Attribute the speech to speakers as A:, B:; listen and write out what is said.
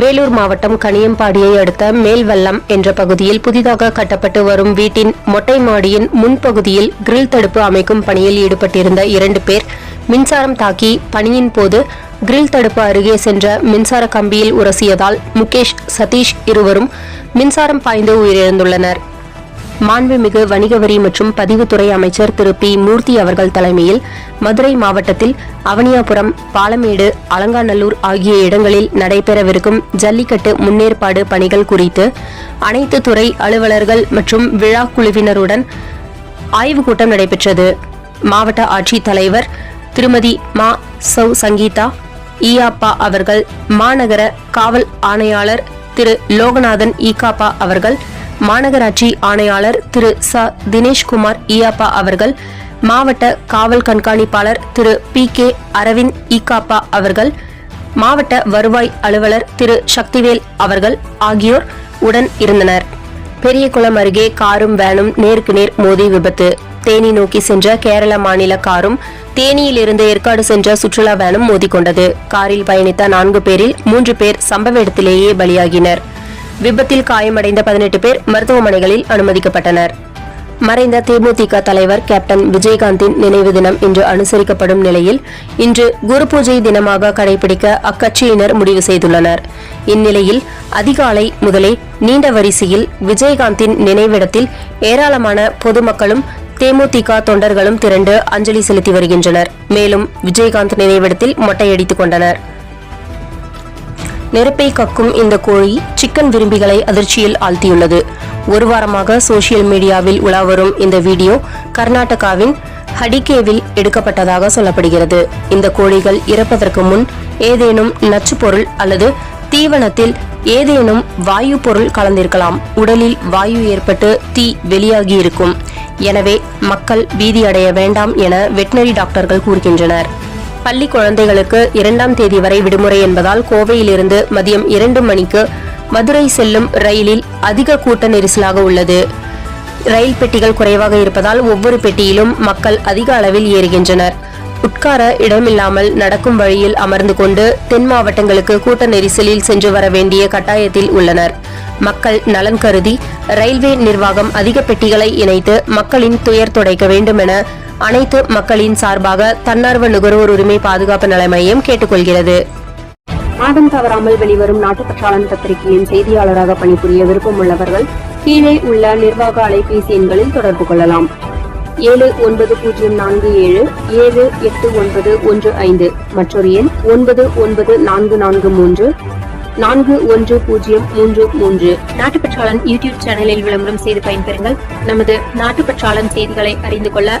A: வேலூர் மாவட்டம் கனியம்பாடியை அடுத்த மேல்வல்லம் என்ற பகுதியில் புதிதாக கட்டப்பட்டு வரும் வீட்டின் மொட்டை மாடியின் முன்பகுதியில் கிரில் தடுப்பு அமைக்கும் பணியில் ஈடுபட்டிருந்த இரண்டு பேர் மின்சாரம் தாக்கி பணியின் போது கிரில் தடுப்பு அருகே சென்ற மின்சார கம்பியில் உரசியதால் முகேஷ் சதீஷ் இருவரும் மின்சாரம் பாய்ந்து உயிரிழந்துள்ளனர். மாண்புமிகு வணிக வரி மற்றும் பதிவுத்துறை அமைச்சர் திரு பி. மூர்த்தி அவர்கள் தலைமையில் மதுரை மாவட்டத்தில் அவனியாபுரம் பாலமேடு அலங்காநல்லூர் ஆகிய இடங்களில் நடைபெறவிருக்கும் ஜல்லிக்கட்டு முன்னேற்பாடு பணிகள் குறித்து அனைத்து துறை அலுவலர்கள் மற்றும் விழா குழுவினருடன் ஆய்வுக் கூட்டம் நடைபெற்றது. மாவட்ட ஆட்சித்தலைவர் திருமதி மா. சௌ. சங்கீதா ஈயாப்பா அவர்கள் மாநகர காவல் ஆணையாளர் திரு. லோகநாதன் ஈகாப்பா அவர்கள் மாநகராட்சி ஆணையாளர் திரு ச. தினேஷ்குமார் ஈயாப்பா அவர்கள் மாவட்ட காவல் கண்காணிப்பாளர் திரு பி. கே. அரவிந்த் ஈகாப்பா அவர்கள் மாவட்ட வருவாய் அலுவலர் திரு சக்திவேல் அவர்கள் ஆகியோர் உடன் இருந்தனர். பெரியகுளம் அருகே காரும் வேனும் நேருக்கு நேர் மோதி விபத்து. தேனி நோக்கி சென்ற கேரள மாநில காரும் தேனியில் இருந்து ஏற்காடு சென்ற சுற்றுலா வேனும் மோதிக்கொண்டது. காரில் பயணித்த நான்கு பேரில் மூன்று பேர் சம்பவ இடத்திலேயே பலியாகினர். விபத்தில் காயமடைந்த பதினெட்டு பேர் மருத்துவமனைகளில் அனுமதிக்கப்பட்டனர். மறைந்த தேமுதிக தலைவர் கேப்டன் விஜயகாந்தின் நினைவு தினம் இன்று அனுசரிக்கப்படும் நிலையில் இன்று குரு பூஜை தினமாக கடைபிடிக்க அக்கட்சியினர் முடிவு செய்துள்ளனர். இந்நிலையில் அதிகாலை முதலே நீண்ட வரிசையில் விஜயகாந்தின் நினைவிடத்தில் ஏராளமான பொதுமக்களும் தேமுதிக தொண்டர்களும் திரண்டு அஞ்சலி செலுத்தி வருகின்றனர். மேலும் விஜயகாந்த் நினைவிடத்தில் மொட்டையடித்துக் கொண்டனர். நெருப்பை கக்கும் இந்த கோழி சிக்கன் விரும்பிகளை அதிர்ச்சியில் ஆழ்த்தியுள்ளது. ஒரு வாரமாக சோசியல் மீடியாவில் உலாவரும் இந்த வீடியோ கர்நாடகாவின் ஹடிகேவில் எடுக்கப்பட்டதாக சொல்லப்படுகிறது. இந்த கோழிகள் இறப்பதற்கு முன் ஏதேனும் நச்சு பொருள் அல்லது தீவனத்தில் ஏதேனும் வாயு பொருள் கலந்திருக்கலாம். உடலில் வாயு ஏற்பட்டு தீ வெளியாகி இருக்கும். எனவே மக்கள் பீதி அடைய வேண்டாம் என வெட்டினரி டாக்டர்கள் கூறுகின்றனர். பள்ளி குழந்தைகளுக்கு இரண்டாம் தேதி வரை விடுமுறை என்பதால் கோவையிலிருந்து மதியம் இரண்டு மணிக்கு மதுரை செல்லும் ரயிலில் அதிக கூட்ட நெரிசலாக உள்ளது. ரயில் பெட்டிகள் குறைவாக இருப்பதால் ஒவ்வொரு பெட்டியிலும் மக்கள் அதிக அளவில் ஏறுகின்றனர். உட்கார இடமில்லாமல் நடக்கும் வழியில் அமர்ந்து கொண்டு தென் மாவட்டங்களுக்கு கூட்ட நெரிசலில் சென்று வர வேண்டிய கட்டாயத்தில் உள்ளனர். மக்கள் நலன் கருதி ரயில்வே நிர்வாகம் அதிக பெட்டிகளை இணைத்து மக்களின் துயர் துடைக்க வேண்டும் என அனைத்து மக்களின் சார்பாக தன்னார்வ நுகர்வோர் உரிமை பாதுகாப்பு நல மையம் கேட்டுக்கொள்கிறது. மாதம் தவறாமல் வெளிவரும் நாட்டுப்பற்றாளன் பத்திரிகையின் செய்தியாளராக பணிபுரிய விருப்பம் உள்ளவர்கள் கீழே உள்ள நிர்வாக அலைபேசி எண்களில் தொடர்பு கொள்ளலாம். ஏழு ஒன்பது பூஜ்ஜியம் நான்கு ஏழு ஏழு எட்டு ஒன்பது ஒன்று ஐந்து மற்றொரு எண் ஒன்பது ஒன்பது நான்கு நான்கு மூன்று நான்கு ஒன்று பூஜ்ஜியம் மூன்று மூன்று. நாட்டுப்பற்றாளன் யூடியூப் சேனலில் விளம்பரம் செய்து பயன்பெறுங்கள். நமது நாட்டுப்பற்றாளன் செய்திகளை அறிந்து கொள்ள